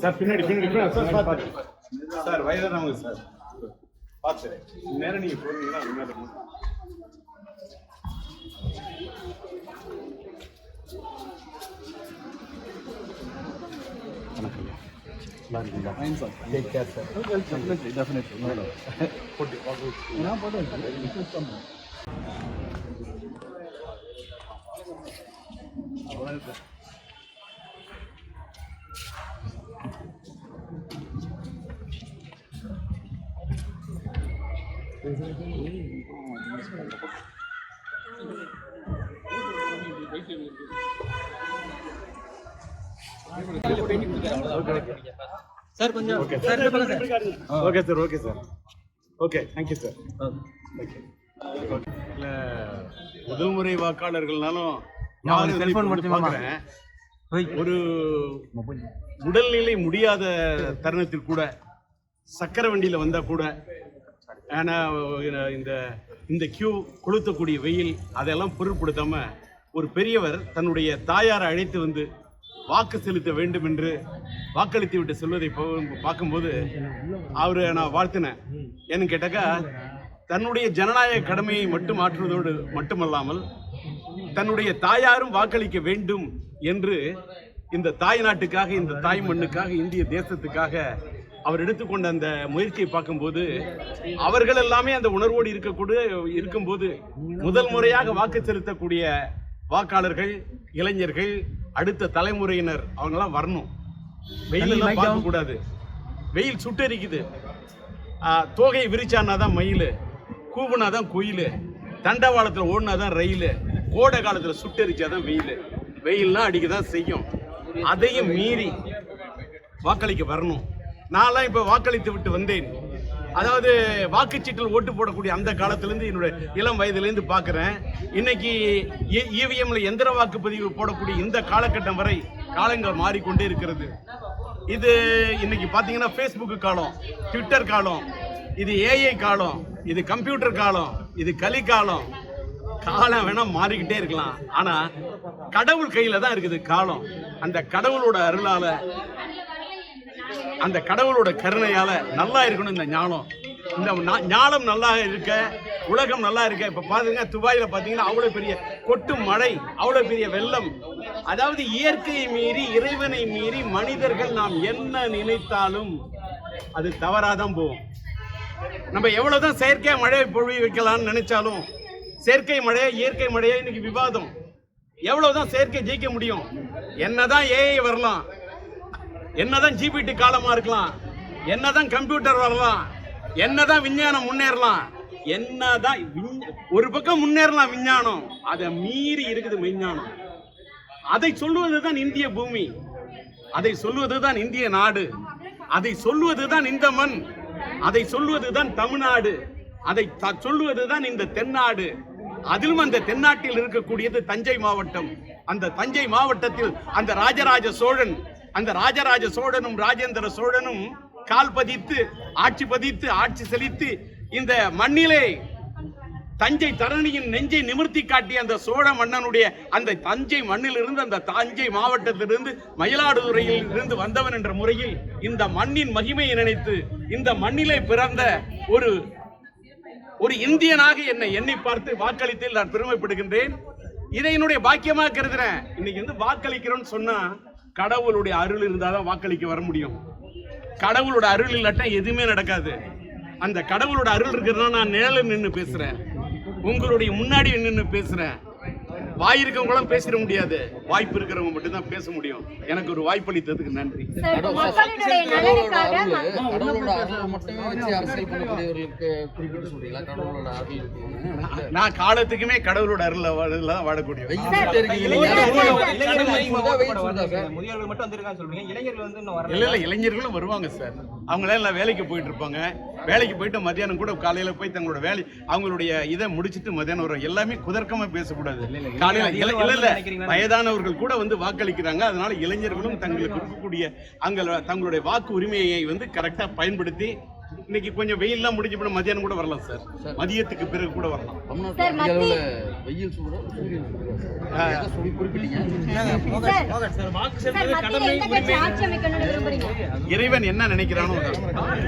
Sir பின்னாடி பின்னாடி sir பார்த்து சார் வயதானவங்க சார் பார்த்து நேரம் நீங்கள் போனீங்கன்னா முன்னாடி டெஃபினெட்லி சார் கொஞ்சம் okay sir. Okay sir okay sir okay thank you sir okay இல்ல முதல் முறை வாக்காளர்கள்னாலும் நான் செல்போன் மட்டும். ஒரு உடல்நிலை முடியாத தருணத்தில் கூட சக்கர வண்டியில வந்தா கூட ஆனா இந்த இந்த கியூ கொளுத்தக்கூடிய வெயில் அதெல்லாம் பொருட்படுத்தாம ஒரு பெரியவர் தன்னுடைய தாயாரை அழைத்து வந்து வாக்கு செலுத்த வேண்டும் என்று வாக்களித்து விட்டு செல்வதை பார்க்கும்போது அவரை நான் வாழ்த்தினேன். ஏன்னு கேட்டாக்கா தன்னுடைய ஜனநாயக கடமையை மட்டும் ஆற்றுவதோடு மட்டுமல்லாமல் தன்னுடைய தாயாரும் வாக்களிக்க வேண்டும் என்று இந்த தாய் நாட்டுக்காக இந்த தாய் மண்ணுக்காக இந்திய தேசத்துக்காக அவர் எடுத்துக்கொண்ட அந்த முயற்சியை பார்க்கும்போது அவர்கள் எல்லாமே அந்த உணர்வோடு இருக்கக்கூடிய இருக்கும்போது முதல் முறையாக வாக்கு செலுத்தக்கூடிய வாக்காளர்கள் இளைஞர்கள் அடுத்த தலைமுறையினர் அவங்கெல்லாம் வரணும். வெயிலெல்லாம் பார்க்க கூடாது வெயில் சுட்டெரிக்குது. தோகையை விரிச்சானா தான் மயில். கூவுனா தான் குயில். தண்டவாளத்தில் ஓடினா தான் ரயில். கோடை காலத்தில் சுட்டரிச்சா தான் வெயில். வெயில்லாம் அடிக்க தான் செய்யும். அதையும் மீறி வாக்களிக்க வரணும். நான்லாம் இப்போ வாக்களித்து விட்டு வந்தேன். அதாவது வாக்குச்சீட்டில் ஓட்டு போடக்கூடிய அந்த காலத்திலேருந்து என்னுடைய இளம் வயதிலேருந்து பார்க்குறேன் இன்னைக்கு இவிஎம்ல எந்திர வாக்குப்பதிவு போடக்கூடிய இந்த காலகட்டம் வரை காலங்கள் மாறிக்கொண்டே இருக்கிறது. இது இன்னைக்கு பார்த்தீங்கன்னா ஃபேஸ்புக் காலம் ட்விட்டர் காலம் இது ஏஐ காலம் இது கம்ப்யூட்டர் காலம் இது கலி காலம் காலம் வேணா மாறிக்கிட்டே இருக்கலாம். ஆனா கடவுள் கையில தான் இருக்குது காலம். அந்த கடவுளோட அருளால அந்த கடவுளோட கருணையால நல்லா இருக்கணும் இந்த ஞானம். இந்த ஞானம் நல்லா இருக்க உலகம் நல்லா இருக்க இப்ப பாருங்க துபாயில பாத்தீங்கன்னா அவ்வளவு பெரிய கொட்டு மழை அவ்வளவு பெரிய வெள்ளம். அதாவது இயற்கையை மீறி இறைவனை மீறி மனிதர்கள் நாம் என்ன நினைத்தாலும் அது தவறாதான் போகும். நம்ம எவ்வளவுதான் செயற்கையாக மழை பொழிய வைக்கலாம்னு நினைச்சாலும் செயற்கை மழையா இயற்கை மழையா இன்னைக்கு விவாதம். எவ்வளவுதான் செயற்கை ஜெயிக்க முடியும்? என்னதான் ஏஐ வரலாம். என்னதான் ஜிபிடி காலமா இருக்கலாம். என்னதான் கம்ப்யூட்டர் வரலாம். என்னதான் விஞ்ஞானம் முன்னேறலாம். என்னதான் ஒரு பக்கம் முன்னேறலாம் விஞ்ஞானம். அதை மீறி இருக்குது விஞ்ஞானம் அதை சொல்லுவதுதான் இந்திய பூமி. அதை சொல்லுவதுதான் இந்திய நாடு. அதை சொல்லுவதுதான் இந்த மண். அதை சொல்லுவதுதான் தமிழ்நாடு. அதை த- சொல்லுவதுதான் இந்த தென்னாடு. அதிலும் அந்த தென்னாட்டில் இருக்கக்கூடியது தஞ்சை மாவட்டம். அந்த தஞ்சை மாவட்டத்தில் அந்த ராஜராஜ சோழன் அந்த ராஜராஜ சோழனும் ராஜேந்திர சோழனும் கால் பதித்து ஆட்சி பதித்து ஆட்சி செலுத்தி இந்த மண்ணிலே தஞ்சை தரணியின் நெஞ்சை நிமிர்த்தி காட்டிய அந்த சோழ மன்னனுடைய அந்த தஞ்சை மண்ணிலிருந்து அந்த தஞ்சை மாவட்டத்திலிருந்து மயிலாடுதுறையில் இருந்து வந்தவன் என்ற முறையில் இந்த மண்ணின் மகிமையை நினைத்து இந்த மண்ணிலே பிறந்த ஒரு ஒரு இந்தியனாக என்னை எண்ணி பார்த்து வாக்களித்தில் நான் பெருமைப்படுகின்றேன். இதை என்னுடைய பாக்கியமாக கருதுறேன். இன்னைக்கு வந்து வாக்களிக்கிறோம்னு சொன்னா கடவுளுடைய அருள் இருந்தாதான் வாக்களிக்க வர முடியும். கடவுளோட அருள் இல்லாட்டா எதுவுமே நடக்காது. அந்த கடவுளோட அருள் இருக்கிறதா நான் நிழல நின்று பேசுறேன். உங்களுடைய முன்னாடி நின்று பேசுறேன். வாய் இருக்கவங்களும் பேசிட முடியாது. வாய்ப்பு இருக்கிறவங்க மட்டும்தான் பேச முடியும். எனக்கு ஒரு நன்றி. கடவுளோட அருள் இருக்குன்னு நான் காலத்துக்குமே கடவுளோட அருள் தான் இன்னும் இல்ல இல்ல இளைஞர்களும் வருவாங்க சார். அவங்களாம் எல்லாம் வேலைக்கு போயிட்டு இருப்பாங்க. வேலைக்கு போயிட்டு மத்தியானம் கூட காலையில போய் தங்களோட வேலை அவங்களுடைய இதை முடிச்சிட்டு மத்தியானம் வரும். எல்லாமே குதர்க்கமா பேசக்கூடாது. காலையில இல்ல இல்ல? வயதானவர்கள் கூட வந்து வாக்களிக்கிறாங்க. அதனால இளைஞர்களும் தங்களுக்கு இருக்கக்கூடிய அங்க தங்களுடைய வாக்கு உரிமையை வந்து கரெக்டா பயன்படுத்தி இன்னைக்கு கொஞ்சம் வெயில்லாம் முடிஞ்ச பிறகு மதியானம் கூட வரலாம் சார். மதியத்துக்கு பிறகு கூட வரலாம். வெயில் குறிப்பிட்டீங்க? இறைவன் என்ன நினைக்கிறானோ அதான்.